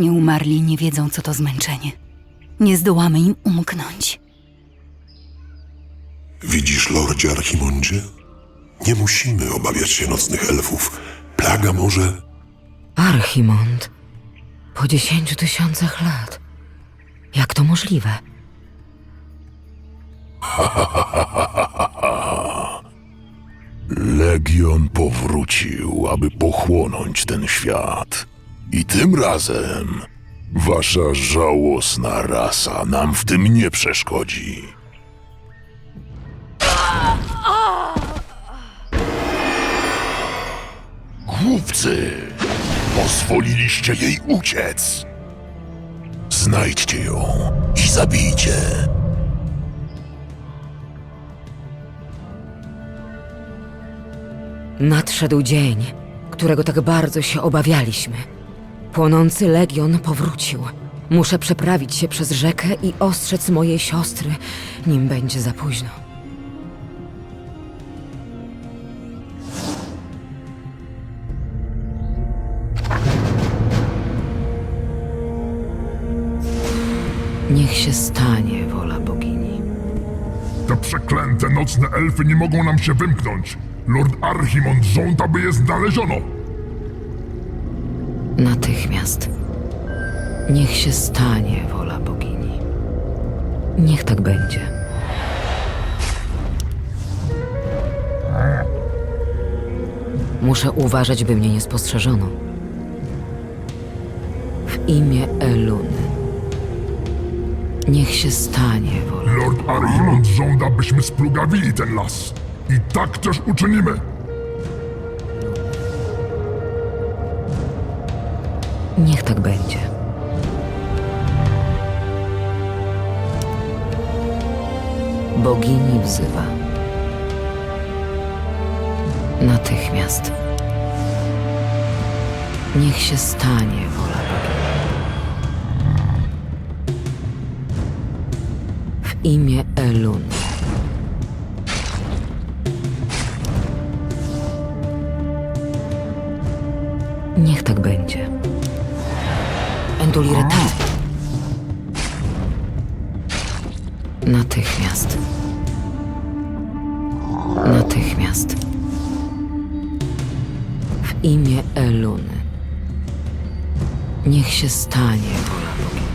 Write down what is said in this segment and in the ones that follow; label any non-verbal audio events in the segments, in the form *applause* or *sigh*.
Nieumarli nie wiedzą, co to zmęczenie. Nie zdołamy im umknąć. Widzisz, lordzie Archimondzie? Nie musimy obawiać się nocnych elfów. Plaga może... Archimond. Po dziesięciu tysiącach lat. Jak to możliwe? *laughs* Legion powrócił, aby pochłonąć ten świat. I tym razem wasza żałosna rasa nam w tym nie przeszkodzi. Głupcy! Pozwoliliście jej uciec! Znajdźcie ją i zabijcie. Nadszedł dzień, którego tak bardzo się obawialiśmy. Płonący legion powrócił. Muszę przeprawić się przez rzekę i ostrzec mojej siostry, nim będzie za późno. Niech się stanie wola bogini. Te przeklęte nocne elfy nie mogą nam się wymknąć. Lord Archimond żąda, by je znaleziono. Natychmiast. Niech się stanie wola bogini. Niech tak będzie. Muszę uważać, by mnie nie spostrzeżono. W imię Eluny. Niech się stanie wola. Lord Archimond żąda, byśmy splugawili ten las. I tak też uczynimy. Niech tak będzie. Bogini wzywa. Natychmiast. Niech się stanie wola. W imię Elun. Natychmiast. Natychmiast. W imię Eluny. Niech się stanie wola bogini.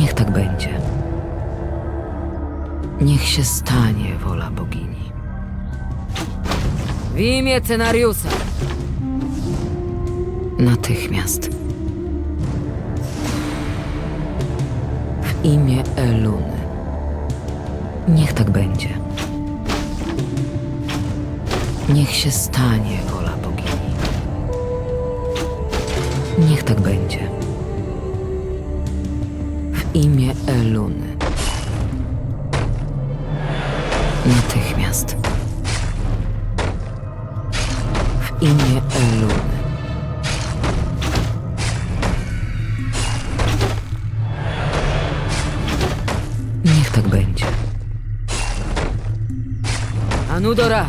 Niech tak będzie. Niech się stanie wola bogini. W imię Cenariusa. Natychmiast. W imię Eluny. Niech tak będzie. Niech się stanie wola bogini. Niech tak będzie. W imię Eluny. Natychmiast. Imię Eluny. Niech tak będzie. Anudora!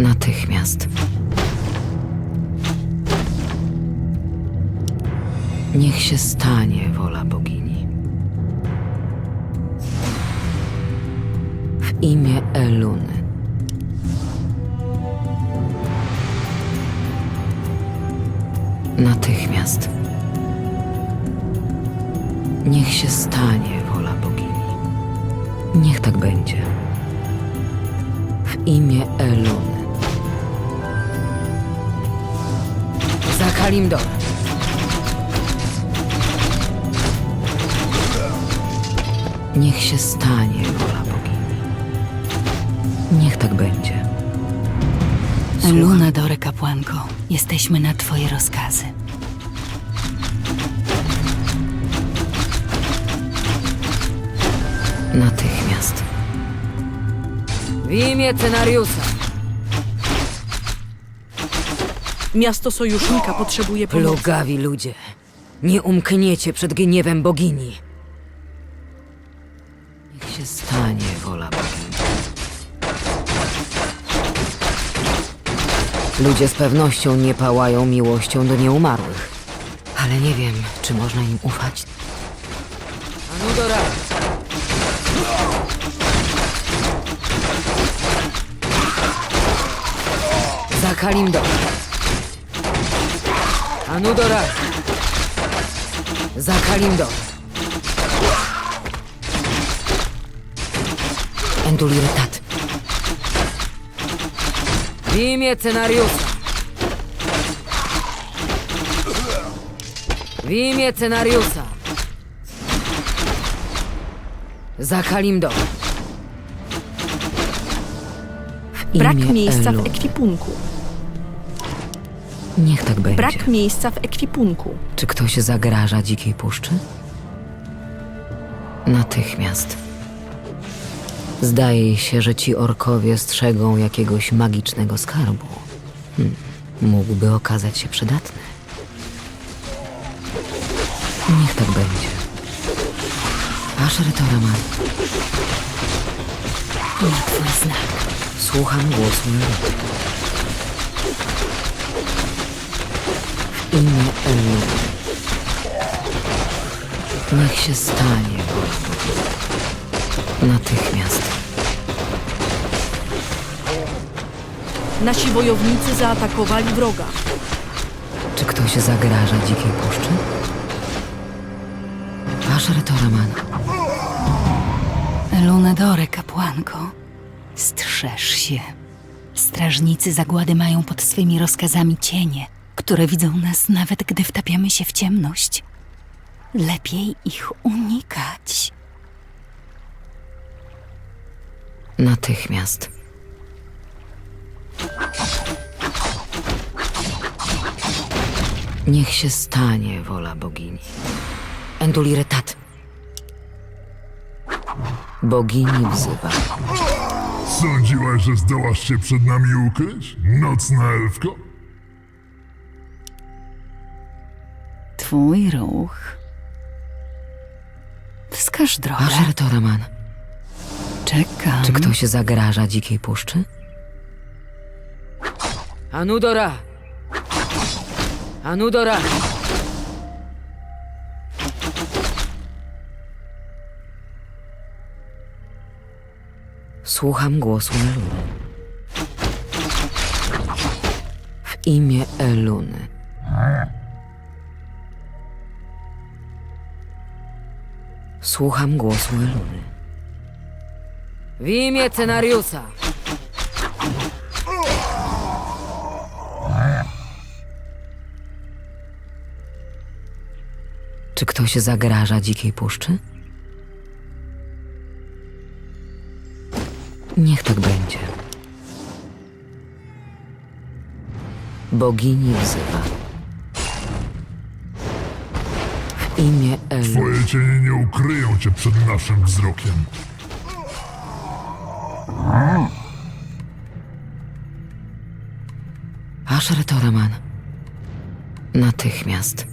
Natychmiast. Niech się stanie wola bogini. W imię Eluny. Natychmiast. Niech się stanie wola bogini. Niech tak będzie. W imię Eluny. Kalimdor. Niech się stanie wola bogini. Niech tak będzie. Luna Dore, kapłanko, jesteśmy na twoje rozkazy. Natychmiast. W imię Cenariusa. Miasto sojusznika potrzebuje pomocy. Plugawi ludzie. Nie umkniecie przed gniewem bogini. Niech się stanie wola bogini. Ludzie z pewnością nie pałają miłością do nieumarłych. Ale nie wiem, czy można im ufać. Anudora! Za Kalimdor! Anudora! Za Kalimdor! Enduliretat. W imię scenariusza. W imię scenariusza. Za Kalimdor. W Brak imię miejsca w Elu. ekwipunku. Niech tak będzie. Brak miejsca w ekwipunku. Czy ktoś zagraża dzikiej puszczy? Natychmiast. Zdaje się, że ci orkowie strzegą jakiegoś magicznego skarbu. Hmm. Mógłby okazać się przydatny. Niech tak będzie. Asher Toraman, Na twój znak. słucham głosu Neruty. Imię Elu. Niech się stanie. Natychmiast. Nasi wojownicy zaatakowali wroga. Czy ktoś zagraża dzikiej puszczy? Asher Toraman, Luna Dore, kapłanko, strzeż się. Strażnicy zagłady mają pod swymi rozkazami cienie, które widzą nas nawet gdy wtapiamy się w ciemność. Lepiej ich unikać. natychmiast. Niech się stanie wola bogini. Enduliretat. Bogini wzywa. Sądziłaś, że zdołasz się przed nami ukryć? Nocna elfko? Twój ruch. Wskaż drogę. Asher Toraman, Czekam. czy ktoś zagraża dzikiej puszczy? Anudora! Anudora! Słucham głosu Eluny. W imię Eluny. Słucham głosu Eluny. W imię scenariusza. Czy ktoś zagraża dzikiej puszczy? Niech tak będzie. Bogini wzywa. Imię Elu. Twoje cienie nie ukryją cię przed naszym wzrokiem. Asher Toraman. Natychmiast.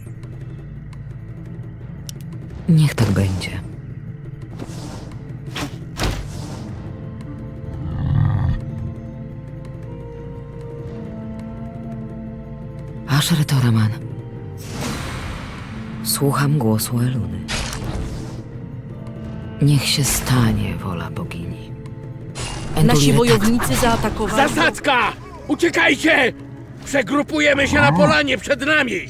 Niech tak będzie. Asher Toraman. Słucham głosu Eluny. Niech się stanie wola bogini. Nasi Enduliretat. wojownicy zaatakowali. Zasadzka! Uciekajcie! Przegrupujemy się na polanie przed nami!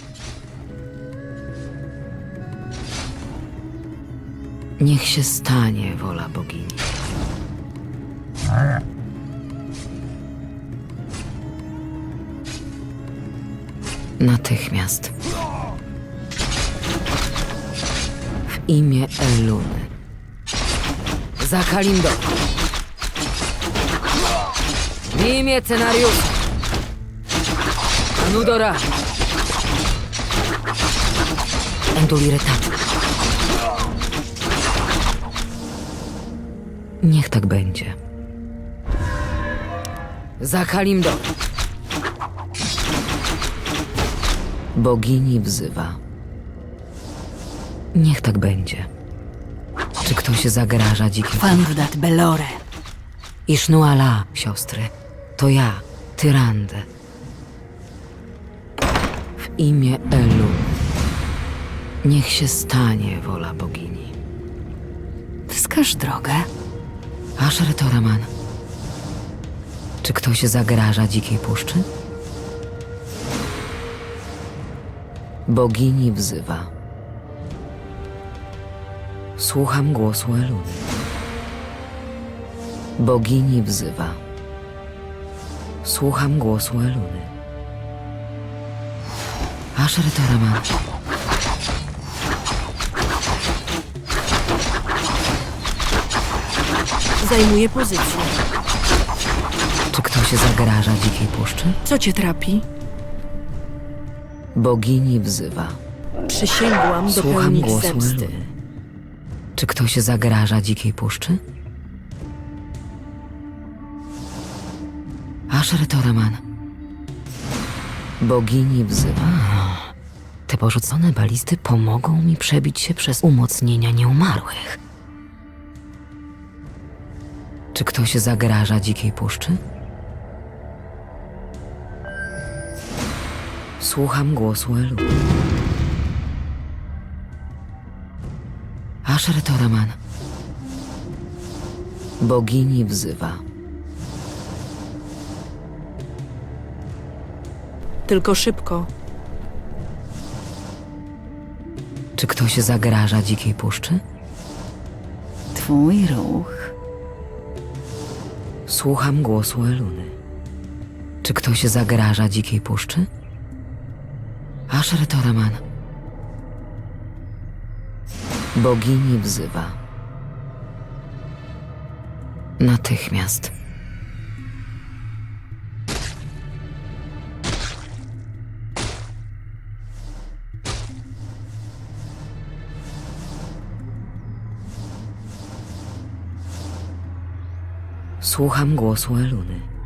Niech się stanie wola bogini. Natychmiast. Imię Eluny. Za Kalimdor. W imię scenariusza. Anudora. Enduliretat. Niech tak będzie. Za Kalimdor. Bogini wzywa. Niech tak będzie. Czy ktoś zagraża dzikim Fandat Belore. Ishnuala, siostry. To ja, Tyrande. W imię Elu. Niech się stanie wola bogini. Wskaż drogę. Asher Toraman. Czy ktoś zagraża dzikiej puszczy? Bogini wzywa. Słucham głosu Eluny. Bogini wzywa. Słucham głosu Eluny. Asher Toraman. Zajmuję pozycję. Czy ktoś zagraża dzikiej puszczy? Co cię trapi? Bogini wzywa. Przysięgłam Słucham dopełnić głosu zemsty. Eluny. Czy ktoś zagraża dzikiej puszczy? Asher Toraman. Bogini wzywa. Te porzucone balisty pomogą mi przebić się przez umocnienia nieumarłych. Czy ktoś zagraża dzikiej puszczy? Słucham głosu Elu. Asher Toraman. Bogini wzywa. Tylko szybko. Czy ktoś zagraża dzikiej puszczy? Twój ruch. Słucham głosu Eluny. Czy ktoś zagraża dzikiej puszczy? Asher Toraman. Bogini wzywa. Natychmiast. Słucham głosu Eluny.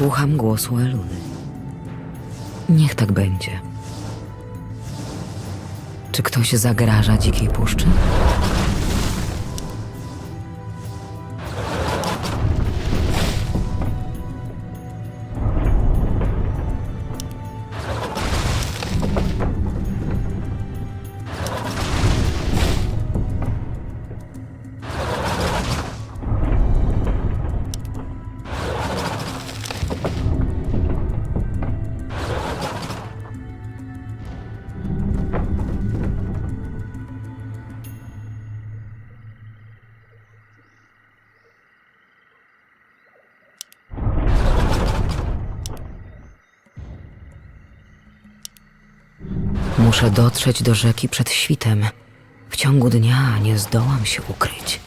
Słucham głosu Eluny. Niech tak będzie. Czy ktoś zagraża dzikiej puszczy? Muszę dotrzeć do rzeki przed świtem. W ciągu dnia nie zdołam się ukryć.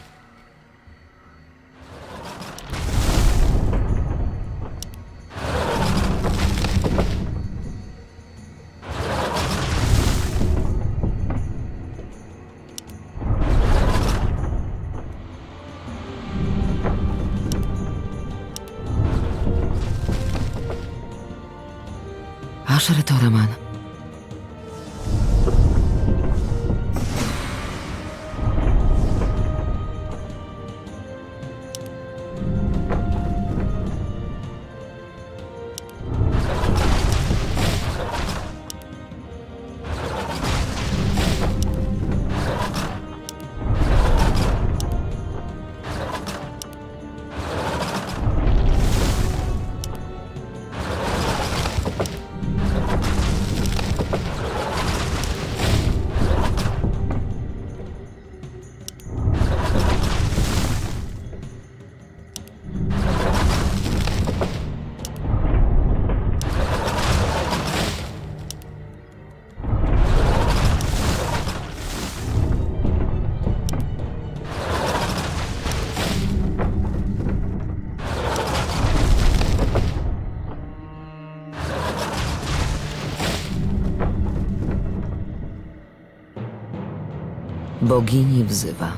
Bogini wzywa.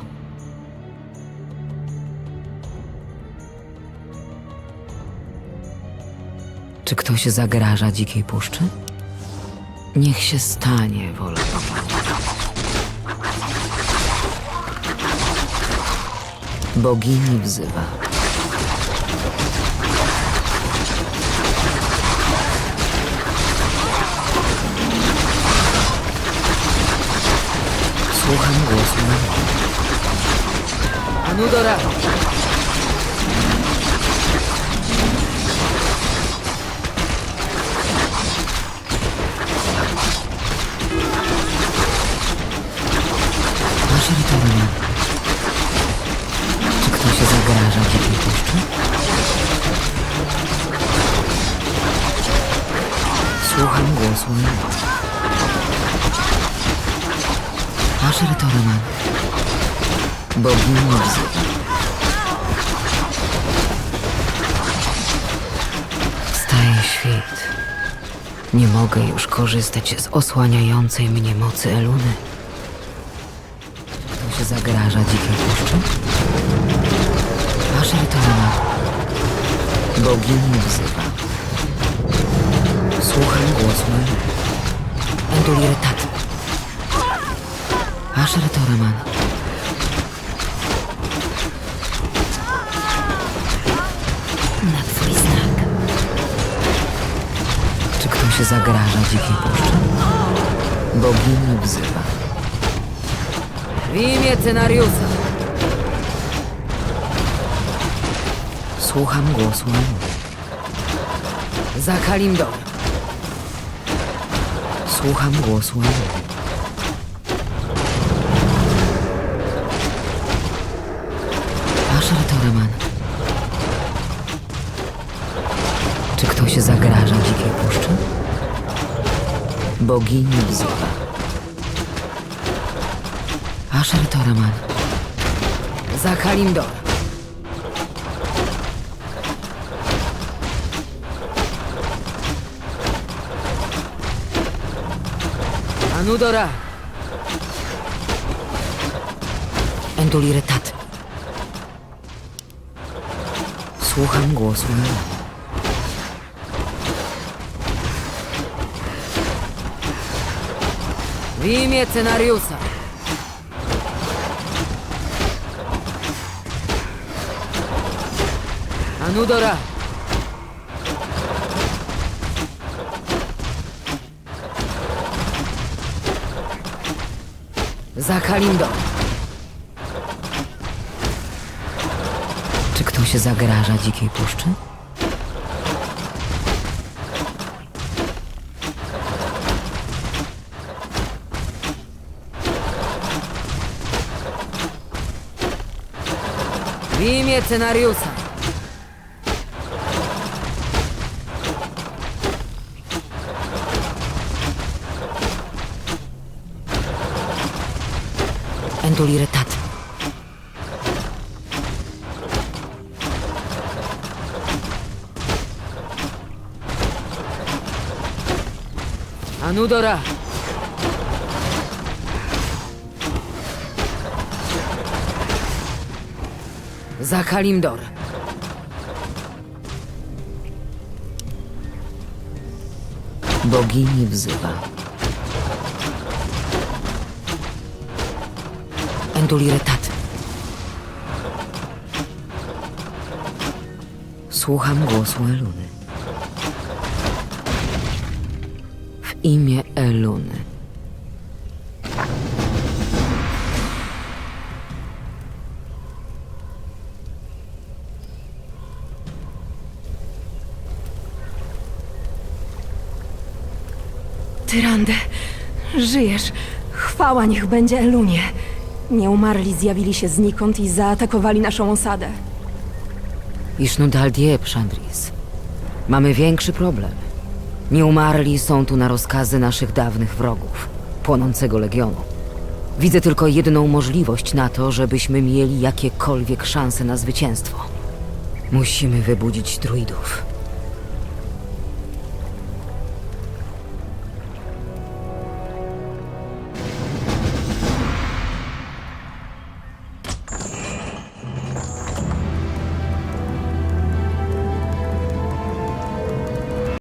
Czy ktoś zagraża dzikiej puszczy? Niech się stanie wolą. Bogini wzywa. Słucham głosu Maryi. Anudora! Masz rytuał. Czy ktoś zagraża dzikiej puszczy? Słucham głosu Masz rytuał. Bogini wzywa. Wstaje świt. Nie mogę już korzystać z osłaniającej mnie mocy Eluny. To się zagraża dzikiej puszczy? Masz rytuał. Bogini wzywa. Słucham głosu Eluny. Enduliretat. Asher Toraman. Na twój znak. Czy ktoś zagraża dzikiej puszczy? Bogini wzywa. W imię Cenariusa. Słucham głosu Eluny. Za. Słucham głosu Eluny. Toraman. Czy ktoś zagraża dzikiej puszczy? Bogini wzywa. Asher Toraman. Za Kalimdor. Anudora. Enduliretat. Słucham głosu Eluny. W imię Cenariusa. Anudora. Za Kalimdor. Czy ktoś zagraża dzikiej puszczy? W imię Cenariusa. Enduliretat. Anudora. Za Kalimdor. Bogini wzywa. Enduliretat. Słucham głosu Eluny. Imię Eluny. Tyrande, żyjesz. Chwała niech będzie Elunie. Nieumarli zjawili się znikąd i zaatakowali naszą osadę. Ishnudaldie, Pszandris. Mamy większy problem. Nieumarli są tu na rozkazy naszych dawnych wrogów, płonącego legionu. Widzę tylko jedną możliwość na to, żebyśmy mieli jakiekolwiek szanse na zwycięstwo. Musimy wybudzić druidów.